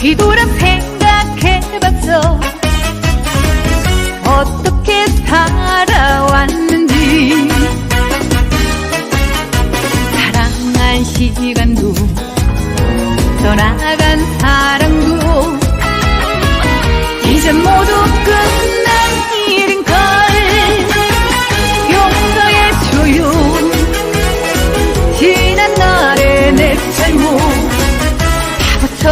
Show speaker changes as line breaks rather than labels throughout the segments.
뒤돌아 생각해봤어. 어떻게 살아왔는지. 사랑한 시기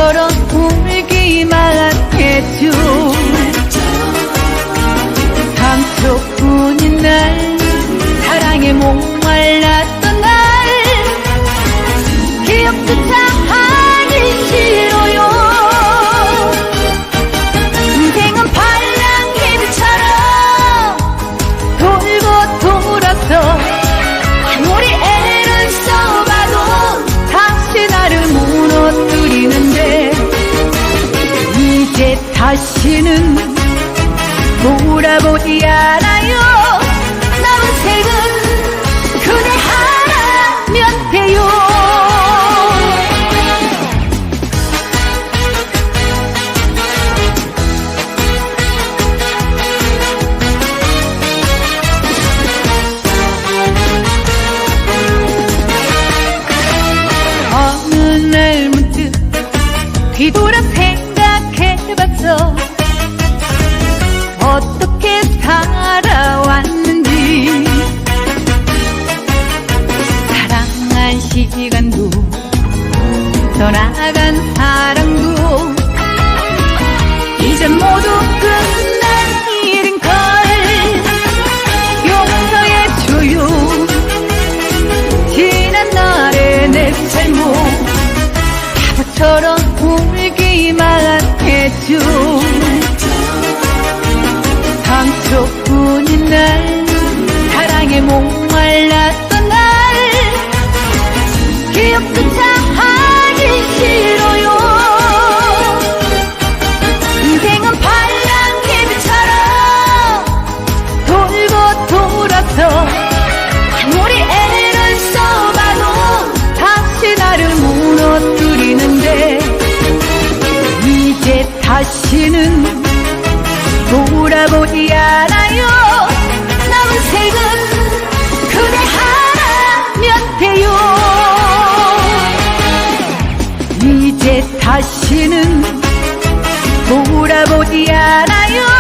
너처럼 울기만 해줘 감초뿐인 날 사랑에 목말랐던 날 기억 끝 이제 다시는 돌아보지 않아요. 남은 색은 그대 하나면 돼요. 어느 날 문득 뒤돌아 떠나간 사랑도 이젠 모두 끝난 일인걸 용서해줘요. 지난 날의 내 잘못 바보처럼 울기만 했죠 돌아서 아무리 애를 써봐도 다시 나를 무너뜨리는데 이제 다시는 돌아보지 않아요. 남은 색은 그대 하나면 돼요. 이제 다시는 돌아보지 않아요